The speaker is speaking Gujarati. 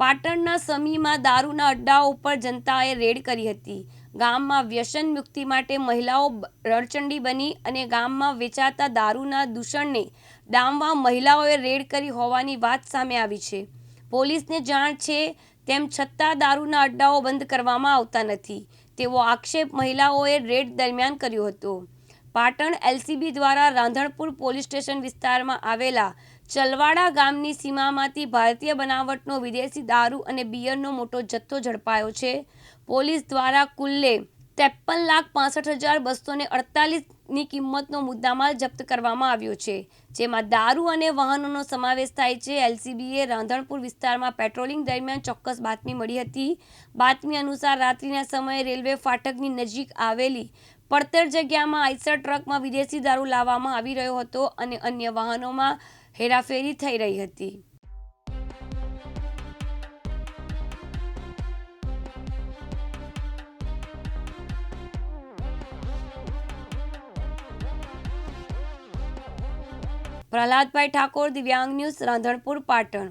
પાટણના સમીમાં દારૂના અડ્ડાઓ ઉપર જનતાએ રેડ કરી હતી. ગામમાં વ્યસન મુક્તિ માટે મહિલાઓ રણચંડી બની અને ગામમાં વેચાતા દારૂના દૂષણને ડામવા મહિલાઓએ રેડ કરી હોવાની વાત સામે આવી છે. પોલીસને જાણ છે, તેમ છતાં દારૂના અડ્ડાઓ બંધ કરવામાં આવતા નથી. તેવો આક્ષેપ મહિલાઓએ રેડ દરમિયાન કર્યો હતો. પાટણ એલસીબી દ્વારા રાંધણપુર પોલીસ સ્ટેશન વિસ્તારમાં આવેલા ચલવાડા ગામની સીમામાંથી ભારતીય બનાવટનો વિદેશી દારૂ અને બિયરનો મોટો જથ્થો ઝડપાયો છે. પોલીસ દ્વારા કુલ્લે ત્રેપન લાખ પાસઠ હજાર બસો ને કિંમતનો મુદ્દામાલ જપ્ત કરવામાં આવ્યો છે, જેમાં દારૂ અને વાહનોનો સમાવેશ થાય છે. એલસીબીએ રાંધણપુર વિસ્તારમાં પેટ્રોલિંગ દરમિયાન ચોક્કસ બાતમી મળી હતી. બાતમી અનુસાર રાત્રિના સમયે રેલવે ફાટકની નજીક આવેલી પડતર જગ્યામાં આઈસર ટ્રકમાં વિદેશી દારૂ લાવવામાં આવી રહ્યો હતો અને અન્ય વાહનોમાં હેરાફેરી થઈ રહી હતી. પ્રહલાદભાઈ ઠાકોર દિવ્યાંગ ન્યૂઝ રાંધણપુર પાટણ.